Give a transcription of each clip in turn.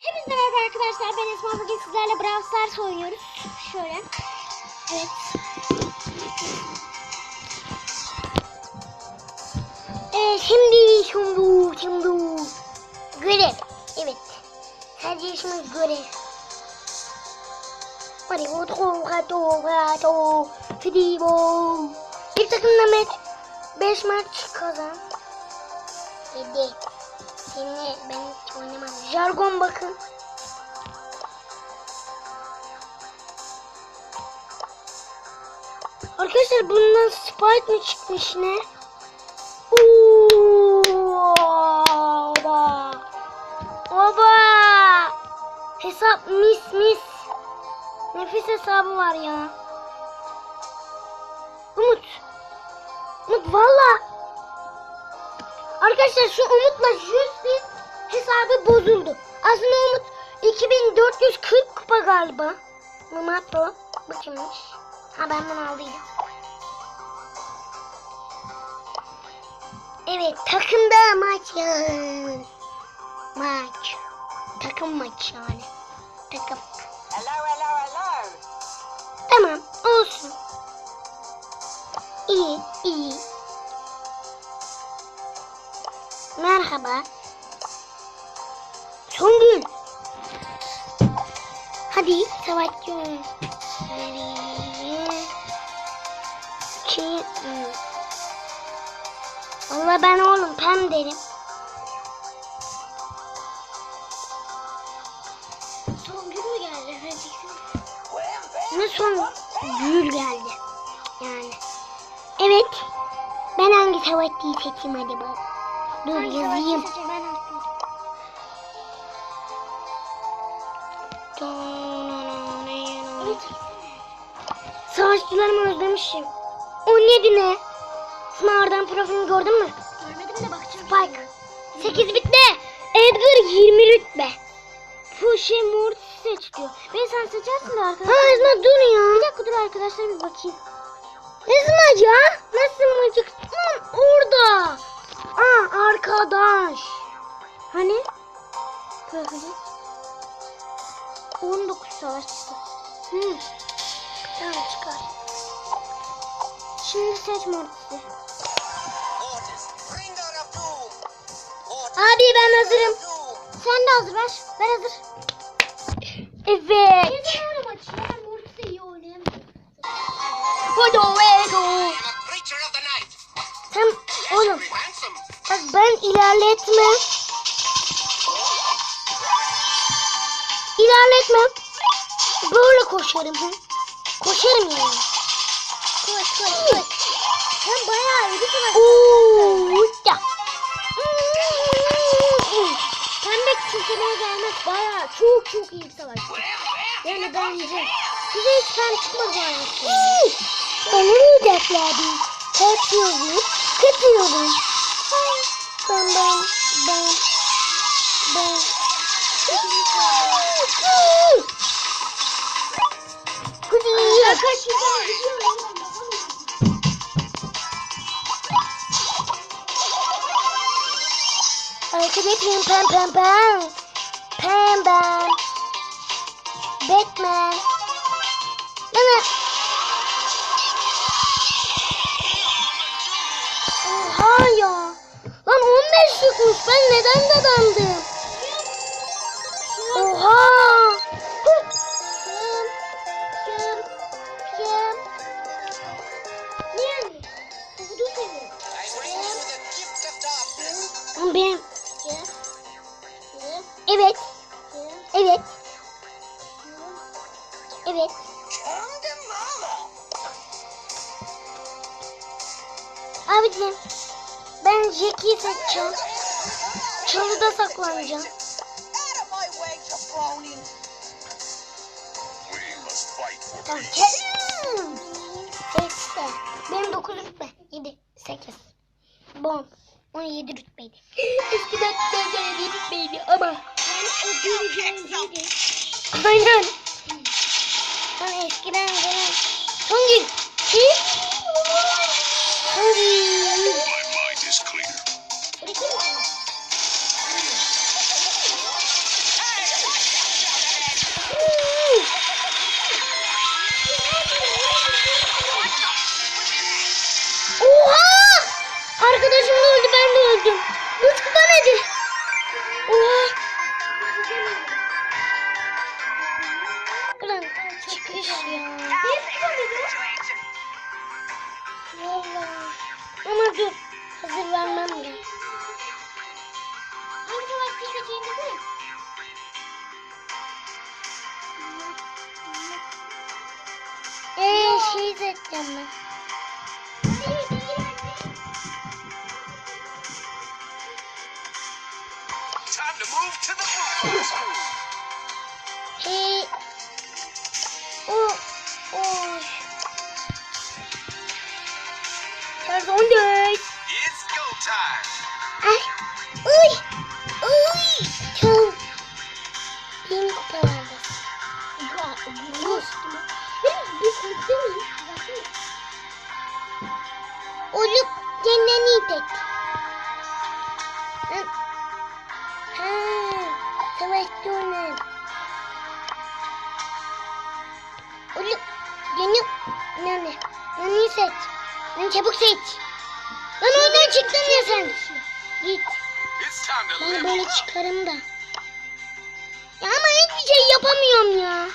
Hepinize merhaba arkadaşlar ben Esma bugün sizlerle Brawl Stars oynuyoruz. Şöyle. Evet. Evet şimdi şimdi şimdi görev. Evet. Sadece şey şimdi görev. Hadi bu toga toga to fidibo. Bir takımda met 5 maç kazan. 7 Seninle ben hiç oynamam. Jargon bakın. Arkadaşlar bundan Sprite mi çıkmış ne? Oo, oba. Oba. Hesap mis mis. Nefis hesabı var ya. Arkadaşlar şu Umut'la 100 bin hesabı bozuldu. Aslında Umut 2440 kupa galiba. Numato. Bu kimmiş? Ha ben bunu aldıydım. Evet takımda maç ya. Maç. Takım maçı yani. Takım. Hello, hello, hello. Tamam olsun. İyi iyi. Merhaba. Songül. Hadi savaşçı. Ki... Valla ben oğlum pem derim. Songül mü geldi? Ne son gül geldi. Yani. Evet. Ben hangi savaşçıyı seçeyim hadi bak. Dur yazayım. Savaşçılarımı özlemişim. 17 ne? Smart'dan profilini gördün mü? Görmedim de bakacağım. Spike. 8 bit ne? Edgar 20 rütbe. Fuşi Mortis seç diyor. Ben sen seçersin de arkadaşlar. Ha Esma dur ya. Bir dakika dur arkadaşlar bir bakayım. Esma ya. Nasıl mıcık? Lan orada. Aa arkadaş. Hani? Bakalım. 19 savaşçısı. Hı. Tamam çıkar. Şimdi seç Mortis'i. Abi ben hazırım. Sen de hazır ver. Ben hazır. Evet. Vodo Vego. I ilerletme. İlerletme. Böyle koşarım. Hı? Koşarım yani. Koş koş koş. Sen bayağı iyi bir Ooo. Ya. Pembe kimselere gelmez. Bayağı çok çok iyi bir bam. Yani bence. Bize hiç pem çıkmadı hayatım. Olamayacaklardı. Kaçıyorum. Kaçıyorum. Ben ben ben ben. Kuzey. Arkadaşım pem pem pem. Pem pem. Batman. Bana. The gift of darkness. Ama benim. Evet. Evet. Evet. Abicim. Ben Jackie'yi seçeceğim. Çalıda saklanacağım. Tamam. Seçti. Benim 9 rütbe. 7, 8. Bom. 17 rütbeydi. Eskiden ben 7 rütbeydi ama. Aynen. Ben eskiden gelen. Son gün. Hadi. Oha. Ulan çıkış ya. Valla. Ama dur. Hazır vermem de. Hangi savaşçıyı seçeyim kızım? Eee şey seçeceğim ben. To move to the football school. Ee, o, o. Ters 14. It's go time. Ay, uy. Nane. Naneyi seç. Nane çabuk seç. Lan oradan çıktın ya sen. Git. It's time to Ben böyle çıkarım da. Ya ama hiçbir şey yapamıyorum ya.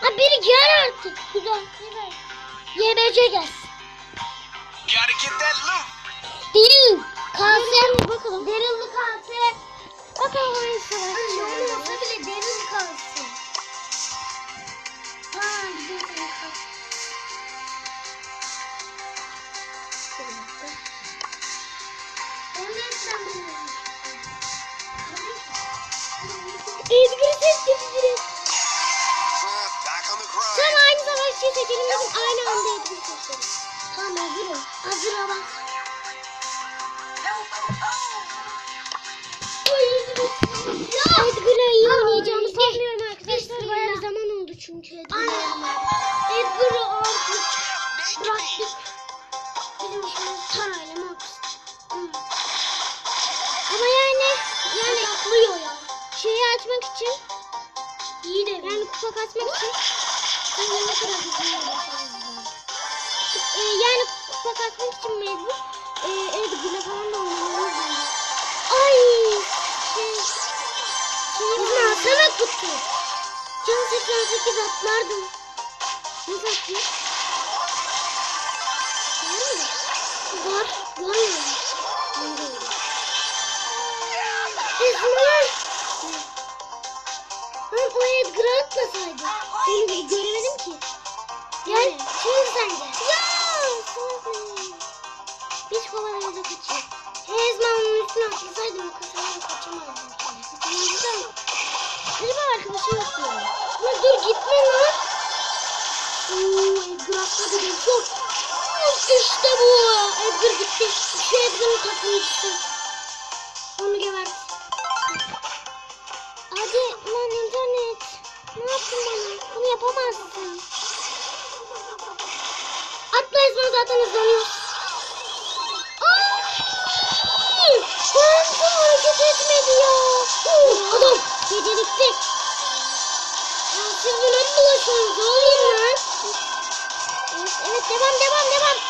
Ha biri gel artık. Güzel. YBC gel. Gotta get that loot. Derin. Kalsın. Bakalım. Derinli kalsın. Bakalım. Şöyle olsa bile derin zaman oldu çünkü. Edgar'ı artık bıraktık. Bizim Max. Hmm. Ama yani yani atlıyor ya. Şeyi açmak için iyi de yani kupa kasmak için ne kadar ee, yani kupa kasmak için mecbur e, Edgar'la falan da oynamamız lazım. Ay şey şey alsana kutu. Can 88 atlardım. Nasıl atayım? Var? Var. Öyle. Esma. Ben o Edgar'ı yapamazsın. Atla Esma zaten hızlanıyor. Aa! Ben de hareket etmedi ya. Adam becerikli. Ya siz buna ne dolaşıyorsunuz oğlum lan? Evet devam devam devam.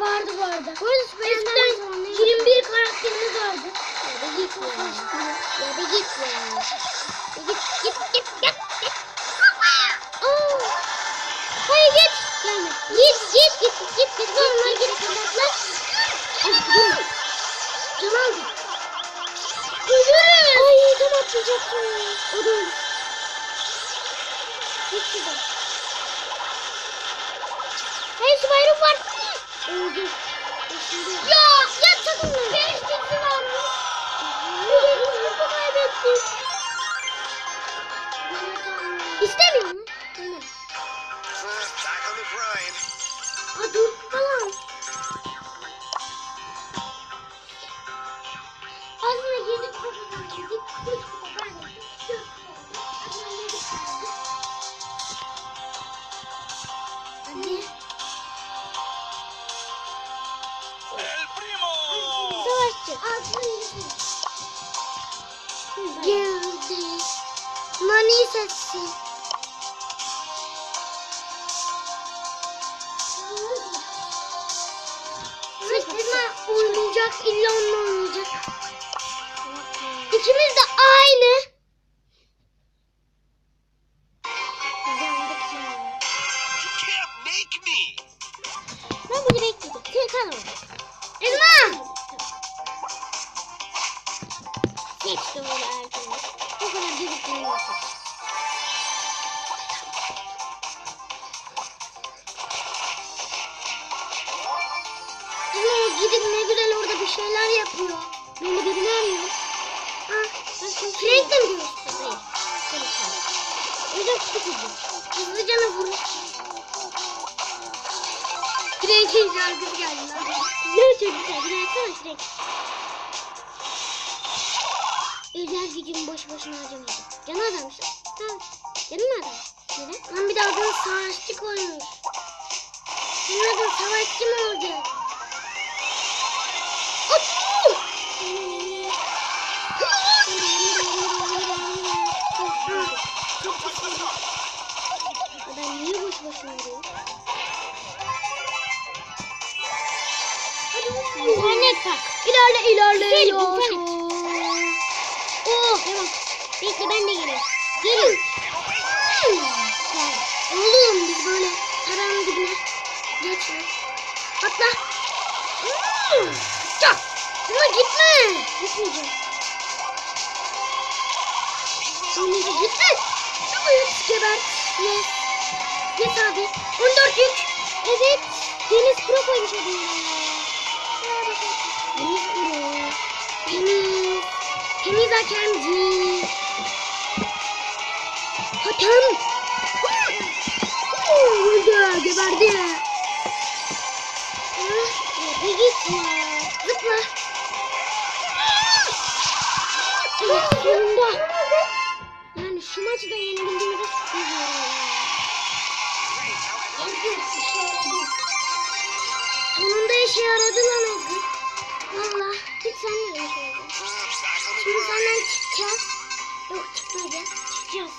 Vardı bu arada. Eskiden 21 karakterimiz vardı. Ya da git ya. Ya da git ya. Ya Git git git git git. Aa. Hayır git. Gelme. Git git git git git. Onlar git. Can aldı. Ölürüz. Ay can atlayacaktım. O da öldü. Git şuradan. Hey Spyro var. Öldü. Ya ya sakın. Beş kişi varmış. Nasıl kaybettik? İstemiyor mu? Aa dur falan. Aslında yedi kupa kazandık. Oynayacak, illa onunla oynayacak. İkimiz de aynı. Yapıyor. Beni birini arıyor. Ha, Frank'le mi diyorsun? Hayır. Öyle sıkıcı. Hızlıca mı vurur? Frank'in şarkısı geldi lan. Ne çok güzel. Bir açsana Frank. Özel gücümü boş boşuna harcamadım. Canı adamsın. Tamam. Canın adam. Neden? Lan bir de adını savaşçı koymuş. Senin adın savaşçı mı olacak? Boşuna arıyor? İnternet bak. İlerle ilerle. internet. Oh. Tamam. Bekle ben de geleyim. Gelin. Gel. Oğlum biz böyle taranın dibine geçme. Atla. Çak. Ama gitme. Gitmeyeceğim. Şimdi gitme. Şu yut gebert. Yes. Yes abi. 14 yük. Evet. Deniz Pro koymuş adını. Deniz Pro. Temiz. Temiz hakemci. Hakem. Öldü. Geberdi. Ah, Hadi git ya. Zıpla. Evet sonunda. Yani şu maçı da yenebildiğimize şükür Sonunda işe yaradı lan Edgar. Valla hiç de işe yaradı. Şimdi senden çıkacağız. Yok çıkmayacağız. Çıkacağız.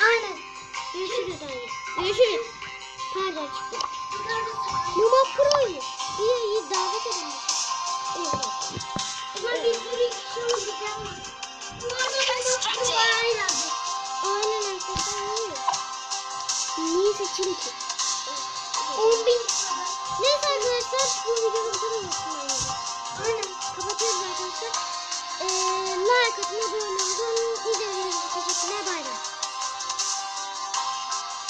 Aynen. Görüşürüz anne. Görüşürüz. Pardon çıktı. Baba proymuş. İyi iyi